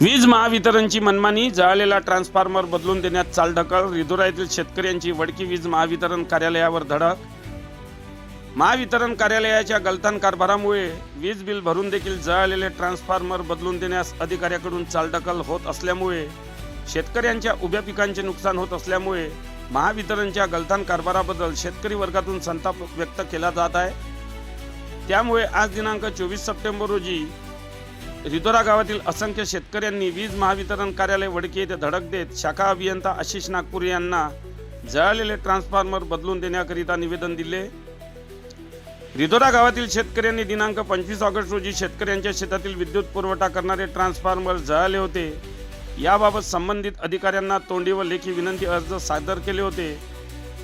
वीज महावितरणची मनमानी जळालेला ट्रान्सफॉर्मर बदलून देण्यात चालढकल रिधोरा शेतकऱ्यांची वडकी वीज महावितरण कार्यालयावर धडक. महावितरण कार्यालयाच्या गलथान कारभारामुळे वीज बिल भरून देखील जळालेले ट्रान्सफॉर्मर बदलून देण्यास अधिकाऱ्याकडून चालढकल होत असल्यामुळे शेतकऱ्यांच्या उभ्या पिकांचे नुकसान होत असल्यामुळे महावितरणच्या गलथान कारभाराबद्दल शेतकरी वर्गातून संताप व्यक्त केला जात आहे. त्यामुळे आज दिनांक चोवीस सप्टेंबर रोजी रिदोरा गावातील असंख्य शेतकऱ्यांनी वीज महावितरण कार्यालय वडकी येथे धडक देत शाखा अभियंता आशिष नागपूर यांना जळालेले ट्रान्सफॉर्मर बदलून देण्याकरिता निवेदन दिले. रिधोरा गावातील शेतकऱ्यांनी दिनांक पंचवीस ऑगस्ट रोजी शेतकऱ्यांच्या शेतातील विद्युत पुरवठा करणारे ट्रान्सफॉर्मर जळाले होते. याबाबत संबंधित अधिकाऱ्यांना तोंडी व लेखी विनंती अर्ज सादर केले होते.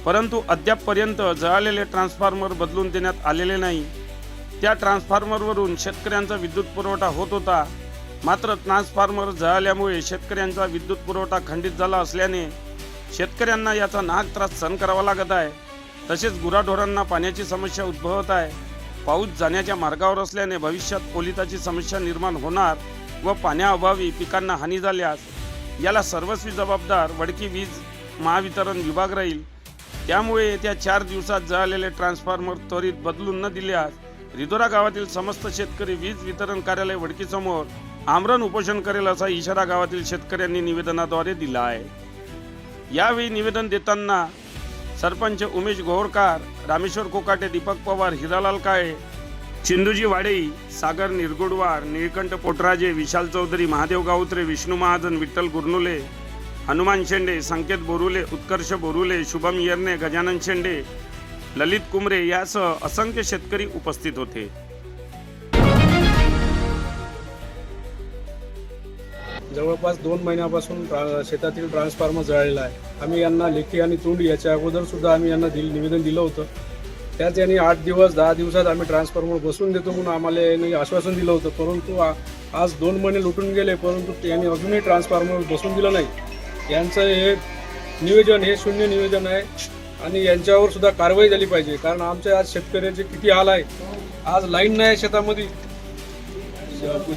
परंतु अद्यापपर्यंत जळालेले ट्रान्सफॉर्मर बदलून देण्यात आलेले नाही. त्या ट्रान्सफॉर्मरवरून शेतकऱ्यांचा विद्युत पुरवठा होत होता. मात्र ट्रान्सफॉर्मर जळाल्यामुळे शेतकऱ्यांचा विद्युत पुरवठा खंडित झाला असल्याने शेतकऱ्यांना याचा नाग त्रास सहन करावा लागत आहे. तसेच गुराढोरांना पाण्याची समस्या उद्भवत आहे. पाऊस जाण्याच्या मार्गावर असल्याने भविष्यात ओलिताची समस्या निर्माण होणार व पाण्याअभावी पिकांना हानी झाल्यास याला सर्वस्वी जबाबदार वडकी वीज महावितरण विभाग राहील. त्यामुळे येत्या चार दिवसात जळालेले ट्रान्सफॉर्मर त्वरित बदलून न दिल्यास रिदोरा गावातील समस्त शेतकरी वीज वितरण कार्यालय वडकीसमोर आमरण उपोषण करेल असा इशारा गावातील शेतकऱ्यांनी निवेदनाद्वारे दिला आहे. यावेळी निवेदन देताना सरपंच उमेश घोरकार रामेश्वर कोकाटे दीपक पवार हिरालाल काळे चिंदूजी वाडेई सागर निरगुडवार निळकंठ पोटराजे विशाल चौधरी महादेव गावत्रे विष्णू महाजन विठ्ठल गुरनुले हनुमान शेंडे संकेत बोरुले उत्कर्ष बोरुले शुभम येरणे गजानन शेंडे ललित कुमरे यासह असंख्य शेतकरी उपस्थित होते. जवळपास दोन महिन्यापासून शेतातील ट्रान्सफॉर्मर जळलेला आहे. आम्ही यांना लेखी आणि तोंडी याच्या अगोदर सुद्धा आम्ही यांना दिल निवेदन दिलं होतं. त्याच यांनी आठ दिवस दहा दिवसात आम्ही ट्रान्सफॉर्मर बसून देतो म्हणून आम्हाला यांनी आश्वासन दिलं होतं. परंतु आज दोन महिने लुटून गेले परंतु त्यांनी अजूनही ट्रान्सफॉर्मर बसून दिलं नाही. यांचं हे नियोजन हे शून्य नियोजन आहे. आणि यांच्यावर सुद्धा कारवाई झाली पाहिजे. कारण आमच्या आज शेतकऱ्याचे किती हाल आहे. आज लाईन नाही आहे शेतामध्ये.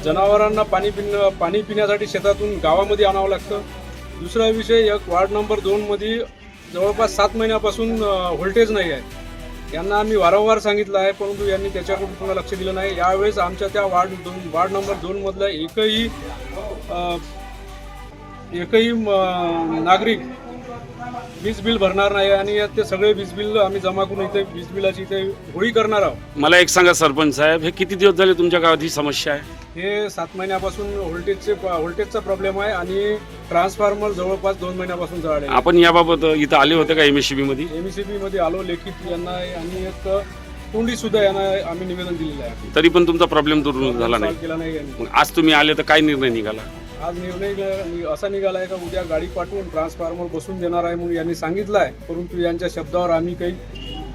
जनावरांना पाणी पिण पाणी पिण्यासाठी शेतातून गावामध्ये आणावं लागतं. दुसरा विषय एक वार्ड नंबर दोनमध्ये जवळपास सात महिन्यापासून व्होल्टेज नाही आहे. यांना आम्ही वारंवार सांगितलं आहे परंतु यांनी त्याच्याकडून पुन्हा लक्ष दिलं नाही. यावेळेस आमच्या त्या वार्ड दोन वार्ड नंबर दोनमधला एकही एकही म, नागरिक वीज बिल भरणार नाही आणि ते सगळे वीज बिल आम्ही जमा करून इथे वीज बिलाची इथे होळी करणार आहोत. मला एक सांगा सरपंच साहेब हे किती दिवस झाले तुमच्या गावात ही समस्या आहे? हे सात महिन्यापासून व्होल्टेजचे व्होल्टेजचा प्रॉब्लेम आहे आणि ट्रान्सफॉर्मर जवळपास दोन महिन्यापासून जळाले आपण याबाबत इथं आले होते का एम एसमध्ये? एम सी बी मध्ये आलो लेखित यांना आणि एक तोंडी सुद्धा यांना आम्ही निवेदन दिलेलं आहे. तरी पण तुमचा प्रॉब्लेम दूर झाला नाही. केला नाही यांनी. मग आज तुम्ही आले तर काय निर्णय निघाला? आज निर्णय असा निघाला आहे का उद्या गाडी पाठवून ट्रान्सफॉर्मर बसून देणार आहे म्हणून यांनी सांगितलं आहे परंतु यांच्या शब्दावर आम्ही काही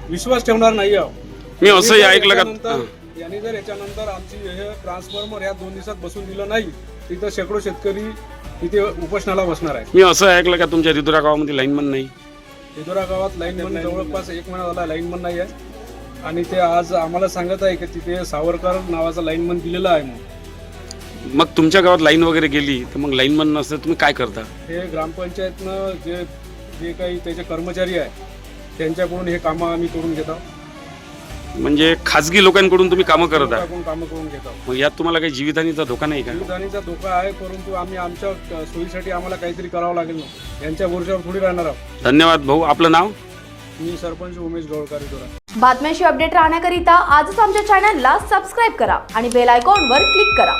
विश्वास ठेवणार नाही आहोत. मी असंही ऐकलं का? यांनी जर याच्यानंतर आमची हे ट्रान्सफॉर्मर या दोन दिवसात बसून दिलं नाही तिथं शेकडो शेतकरी इथे उपोषणाला बसणार आहे मी असं ऐकलं का तुमच्या रिधुरा गावामध्ये लाईनमन नाही? रिधोरा गावात लाईनमन जवळपास एक महिना झाला लाईनमन नाही आहे. आणि ते आज आम्हाला सांगत आहे की तिथे सावरकर नावाचा लाईनमन दिलेला आहे म्हणून. मग तुमच्या गावात लाईन वगैरे गेली तर मग लाईनमन नसतं तुम्ही काय करता? हे ग्रामपंचायतनं जे जे काही त्याचे कर्मचारी आहे त्यांच्याकडून हे कामं आम्ही करून घेतो म्हणजे खाजगी लोकांकडून तुम्ही कामं करत आहे लोकांकडून कामं करून घेतो मग यात तुम्हाला काही जीवितहानीचा धोका नाही का? जीवितहानीचा धोका आहे परंतु आम्ही आमच्या क- सोयीसाठी आम्हाला काहीतरी करावं लागेल ना. यांच्या भरोशावर थोडी राहणार आहोत. धन्यवाद भाऊ. आपलं नाव? मी सरपंच उमेश गवळकर रिधोरा बातम्यांशी अपडेट राहण्याकरिता आजच आमच्या चॅनलला सबस्क्राईब करा आणि बेल आयकॉनवर क्लिक करा.